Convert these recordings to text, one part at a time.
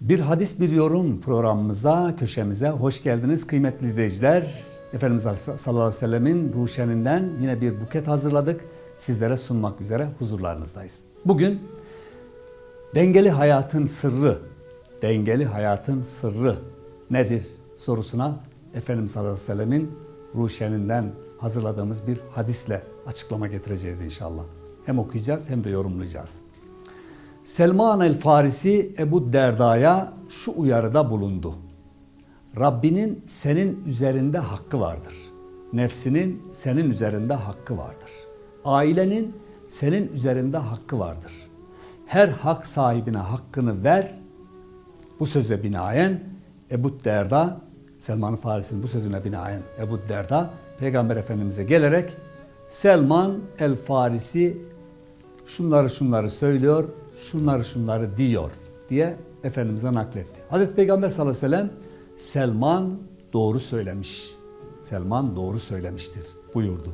Bir hadis bir yorum programımıza, köşemize hoş geldiniz kıymetli izleyiciler. Efendimiz sallallahu aleyhi ve sellemin ruşeninden yine bir buket hazırladık. Sizlere sunmak üzere huzurlarınızdayız. Bugün dengeli hayatın sırrı, dengeli hayatın sırrı nedir sorusuna Efendimiz sallallahu aleyhi ve sellemin ruşeninden hazırladığımız bir hadisle açıklama getireceğiz inşallah. Hem okuyacağız hem de yorumlayacağız. Selman el Farisi Ebu Derda'ya şu uyarıda bulundu. Rabbinin senin üzerinde hakkı vardır. Nefsinin senin üzerinde hakkı vardır. Ailenin senin üzerinde hakkı vardır. Her hak sahibine hakkını ver. Bu söze binaen Ebu Derda, Selman Farisi'nin bu sözüne binaen Ebu Derda, Peygamber Efendimiz'e gelerek Selman el Farisi şunları şunları söylüyor, şunları şunları diyor diye Efendimiz'e nakletti. Hazreti Peygamber sallallahu aleyhi ve sellem Selman doğru söylemiş. Selman doğru söylemiştir buyurdu.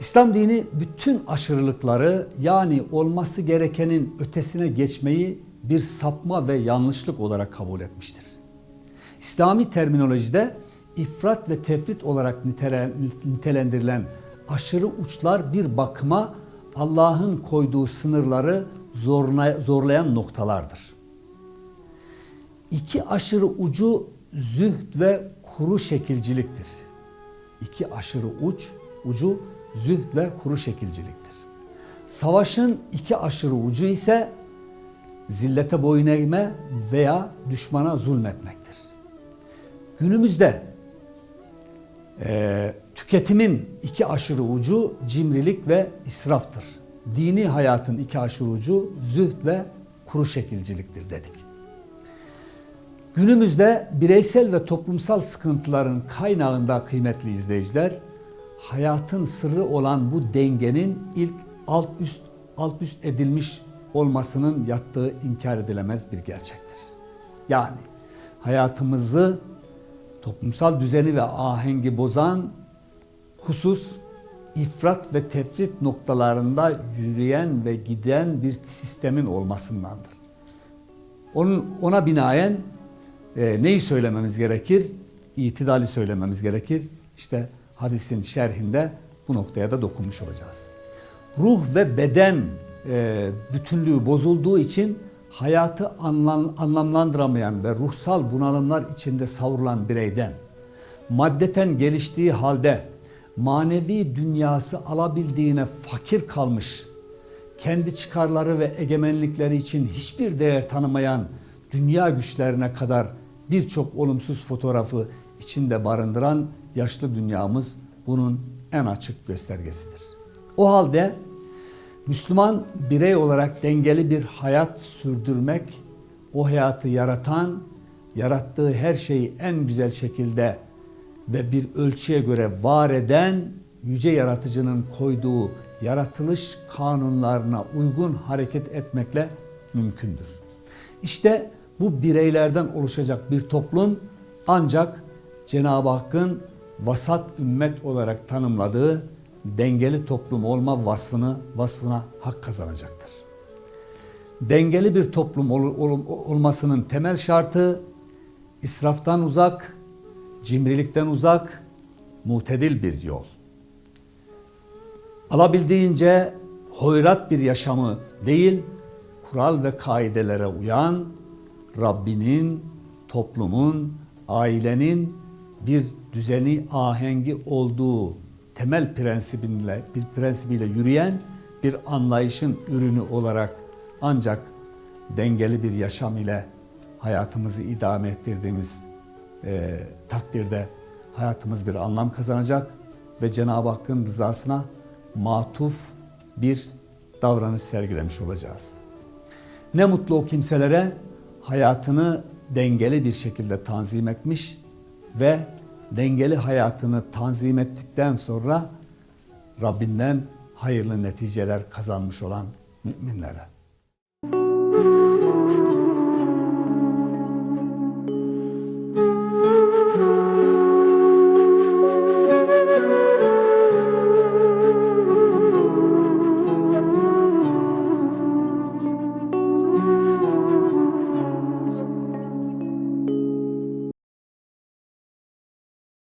İslam dini bütün aşırılıkları yani olması gerekenin ötesine geçmeyi bir sapma ve yanlışlık olarak kabul etmiştir. İslami terminolojide ifrat ve tefrit olarak nitelendirilen aşırı uçlar bir bakıma Allah'ın koyduğu sınırları zorlayan noktalardır. İki aşırı ucu zühd ve kuru şekilciliktir. İki aşırı uç, ucu zühd ve kuru şekilciliktir. Savaşın iki aşırı ucu ise zillete boyun eğme veya düşmana zulmetmektir. Günümüzde e, tüketimin iki aşırı ucu cimrilik ve israftır. Dini hayatın iki aşırı ucu zühd ve kuru şekilciliktir dedik. Günümüzde bireysel ve toplumsal sıkıntıların kaynağında kıymetli izleyiciler, hayatın sırrı olan bu dengenin ilk alt üst alt üst edilmiş olmasının yattığı inkar edilemez bir gerçektir. Yani hayatımızı toplumsal düzeni ve ahengi bozan husus ifrat ve tefrit noktalarında yürüyen ve giden bir sistemin olmasındandır. Onun ona binaen e, neyi söylememiz gerekir? İtidali söylememiz gerekir. İşte hadisin şerhinde bu noktaya da dokunmuş olacağız. Ruh ve beden e, bütünlüğü bozulduğu için hayatı anlam, anlamlandıramayan ve ruhsal bunalımlar içinde savrulan bireyden maddeten geliştiği halde manevi dünyası alabildiğine fakir kalmış, kendi çıkarları ve egemenlikleri için hiçbir değer tanımayan dünya güçlerine kadar birçok olumsuz fotoğrafı içinde barındıran yaşlı dünyamız bunun en açık göstergesidir. O halde Müslüman birey olarak dengeli bir hayat sürdürmek, o hayatı yaratan, yarattığı her şeyi en güzel şekilde ve bir ölçüye göre var eden yüce yaratıcının koyduğu yaratılış kanunlarına uygun hareket etmekle mümkündür. İşte bu bireylerden oluşacak bir toplum ancak Cenab-ı Hakk'ın vasat ümmet olarak tanımladığı dengeli toplum olma vasfını vasfına hak kazanacaktır. Dengeli bir toplum ol, ol, olmasının temel şartı israftan uzak, cimrilikten uzak, mutedil bir yol. Alabildiğince hoyrat bir yaşamı değil, kural ve kaidelere uyan, Rabbinin, toplumun, ailenin bir düzeni, ahengi olduğu temel prensibiyle, bir prensibiyle yürüyen bir anlayışın ürünü olarak ancak dengeli bir yaşam ile hayatımızı idame ettirdiğimiz e, takdirde hayatımız bir anlam kazanacak ve Cenab-ı Hakk'ın rızasına matuf bir davranış sergilemiş olacağız. Ne mutlu o kimselere hayatını dengeli bir şekilde tanzim etmiş ve dengeli hayatını tanzim ettikten sonra Rabbinden hayırlı neticeler kazanmış olan müminlere.